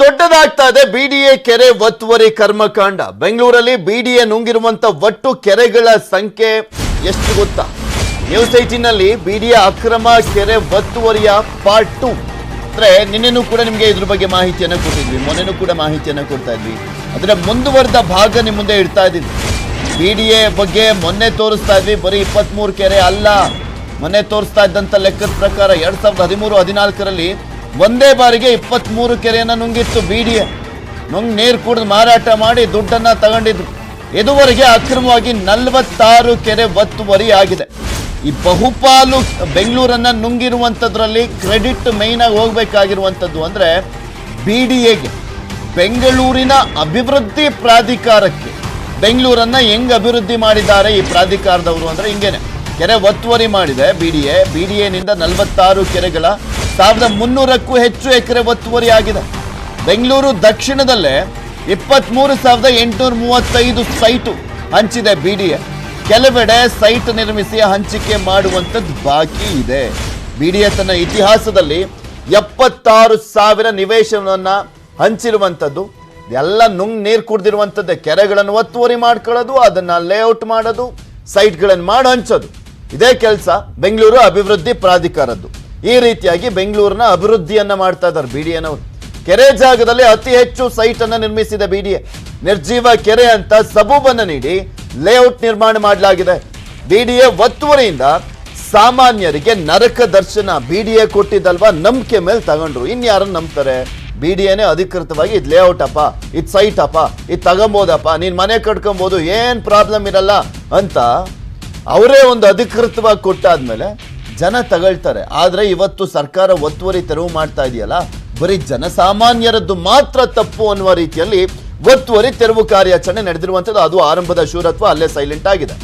ದೊಡ್ಡದಾಗ್ತಾ ಇದೆ ಬಿಡಿಎ ಕೆರೆ ಒತ್ತುವರಿ ಕರ್ಮಕಾಂಡ. ಬೆಂಗಳೂರಲ್ಲಿ ಬಿಡಿಎ ನುಂಗಿರುವಂತ ಒಟ್ಟು ಕೆರೆಗಳ ಸಂಖ್ಯೆ ಎಷ್ಟು ಗೊತ್ತಾ? ನ್ಯೂಸ್ ಏಟಿನಲ್ಲಿ ಬಿಡಿಎ ಅಕ್ರಮ ಕೆರೆ ಒತ್ತುವರಿಯ ಪಾರ್ಟ್ ಟು. ಅಂದ್ರೆ ನಿನ್ನೆನೂ ಕೂಡ ನಿಮಗೆ ಇದ್ರ ಬಗ್ಗೆ ಮಾಹಿತಿಯನ್ನು ಕೊಟ್ಟಿದ್ವಿ. ಮೊನ್ನೆನೂ ಕೂಡ ಮಾಹಿತಿಯನ್ನು ಕೊಡ್ತಾ ಇದ್ವಿ. ಅದರ ಮುಂದುವರೆದ ಭಾಗ ನಿಮ್ಮ ಮುಂದೆ ಇಡ್ತಾ ಇದ್ದೀವಿ ಬಿಡಿಎ ಬಗ್ಗೆ ಮೊನ್ನೆ ತೋರಿಸ್ತಾ ಇದ್ವಿ. ಬರೀ ಇಪ್ಪತ್ತ್ಮೂರು ಕೆರೆ ಅಲ್ಲ. ಮೊನ್ನೆ ತೋರಿಸ್ತಾ ಇದ್ದಂತ ಲೆಕ್ಕದ ಪ್ರಕಾರ ಎರಡ್ ಸಾವಿರದ ಹದಿಮೂರು, ಹದಿನಾಲ್ಕರಲ್ಲಿ ಒಂದೇ ಬಾರಿಗೆ ಇಪ್ಪತ್ಮೂರು ಕೆರೆಯನ್ನು ನುಂಗಿತ್ತು. ಬಿಡಿಎ ನುಂಗ್ ನೀರು ಕುಡಿದು ಮಾರಾಟ ಮಾಡಿ ದುಡ್ಡನ್ನು ತಗೊಂಡಿದ್ರು. ಇದುವರೆಗೆ ಅಕ್ರಮವಾಗಿ ನಲವತ್ತಾರು ಕೆರೆ ಒತ್ತುವರಿ ಆಗಿದೆ ಈ ಬಹುಪಾಲು ಬೆಂಗಳೂರನ್ನು ನುಂಗಿರುವಂಥದ್ರಲ್ಲಿ ಕ್ರೆಡಿಟ್ ಮೈನ್ ಆಗಿ ಹೋಗ್ಬೇಕಾಗಿರುವಂಥದ್ದು ಅಂದರೆ ಬಿ ಡಿ ಎಗೆ ಬೆಂಗಳೂರಿನ ಅಭಿವೃದ್ಧಿ ಪ್ರಾಧಿಕಾರಕ್ಕೆ. ಬೆಂಗಳೂರನ್ನು ಹೆಂಗೆ ಅಭಿವೃದ್ಧಿ ಮಾಡಿದ್ದಾರೆ ಈ ಪ್ರಾಧಿಕಾರದವರು ಅಂದರೆ ಹಿಂಗೇನೆ. ಕೆರೆ ಒತ್ತುವರಿ ಮಾಡಿದೆ B D A B D ಎನಿಂದ ನಲವತ್ತಾರು ಕೆರೆಗಳ ಸಾವಿರದ ಮುನ್ನೂರಕ್ಕೂ ಹೆಚ್ಚು ಎಕರೆ ಒತ್ತುವರಿಯಾಗಿದೆ ಬೆಂಗಳೂರು ದಕ್ಷಿಣದಲ್ಲೇ ಇಪ್ಪತ್ಮೂರು ಸಾವಿರದ ಎಂಟುನೂರ ಮೂವತ್ತೈದು ಸೈಟು ಹಂಚಿದೆ ಬಿ ಡಿ ಎ ಕೆಲವೆಡೆ ಸೈಟ್ ನಿರ್ಮಿಸಿ ಹಂಚಿಕೆ ಮಾಡುವಂಥದ್ದು ಬಾಕಿ ಇದೆ. ಬಿ ಡಿ ಎ ತನ್ನ ಇತಿಹಾಸದಲ್ಲಿ ಎಪ್ಪತ್ತಾರು ಸಾವಿರ ನಿವೇಶನವನ್ನು ಹಂಚಿರುವಂಥದ್ದು. ಎಲ್ಲ ನುಂಗ್ ನೀರು ಕುಡ್ದಿರುವಂಥದ್ದೇ. ಕೆರೆಗಳನ್ನು ಒತ್ತುವರಿ ಮಾಡ್ಕೊಳ್ಳೋದು, ಅದನ್ನು ಲೇಔಟ್ ಮಾಡೋದು, ಸೈಟ್ಗಳನ್ನು ಮಾಡಿ ಹಂಚೋದು. ಇದೇ ಕೆಲಸ ಬೆಂಗಳೂರು ಅಭಿವೃದ್ಧಿ ಪ್ರಾಧಿಕಾರದ್ದು. ಈ ರೀತಿಯಾಗಿ ಬೆಂಗಳೂರಿನ ಅಭಿವೃದ್ಧಿಯನ್ನ ಮಾಡ್ತಾ ಇದ್ದಾರೆ. ಬಿ ಡಿ ಎನವರು ಕೆರೆ ಜಾಗದಲ್ಲಿ ಅತಿ ಹೆಚ್ಚು ಸೈಟ್ ಅನ್ನ ನಿರ್ಮಿಸಿದೆ ಬಿ ಡಿ ಎ. ನಿರ್ಜೀವ ಕೆರೆ ಅಂತ ಸಬೂಬನ್ನ ನೀಡಿ ಲೇಔಟ್ ನಿರ್ಮಾಣ ಮಾಡಲಾಗಿದೆ. ಬಿ ಡಿ ಎ ಒತ್ತುವರಿಯಿಂದ ಸಾಮಾನ್ಯರಿಗೆ ನರಕ ದರ್ಶನ ಬಿ ಡಿ ಎ ಕೊಟ್ಟಿದ್ದಲ್ವಾ? ನಂಬಿಕೆ ಮೇಲೆ ತಗೊಂಡ್ರು. ಇನ್ಯಾರನ್ನು ನಂಬ್ತಾರೆ? ಬಿ ಡಿ ಎನೇ ಅಧಿಕೃತವಾಗಿ ಇದು ಲೇಔಟ್ ಅಪ್ಪ ಇದು ಸೈಟ್ ಅಪ್ಪ ಇದು ತಗೊಂಬೋದಪ್ಪ, ನೀನು ಮನೆ ಕಟ್ಕೊಬೋದು, ಏನು ಪ್ರಾಬ್ಲಮ್ ಇರಲ್ಲ ಅಂತ ಅವರೇ ಒಂದು ಅಧಿಕೃತವಾಗಿ ಕೊಟ್ಟಾದ್ಮೇಲೆ ಜನ ತಗೊಳ್ತಾರೆ. ಆದರೆ ಇವತ್ತು ಸರ್ಕಾರ ಒತ್ತುವರಿ ತೆರವು ಮಾಡ್ತಾ ಇದೆಯಲ್ಲ, ಬರೀ ಜನಸಾಮಾನ್ಯರದ್ದು ಮಾತ್ರ ತಪ್ಪು ಅನ್ನುವ ರೀತಿಯಲ್ಲಿ ಒತ್ತುವರಿ ತೆರವು ಕಾರ್ಯಾಚರಣೆ ನಡೆದಿರುವಂಥದ್ದು. ಅದು ಆರಂಭದ ಶೂರತ್ವ ಅಲ್ಲೇ ಸೈಲೆಂಟ್ ಆಗಿದೆ.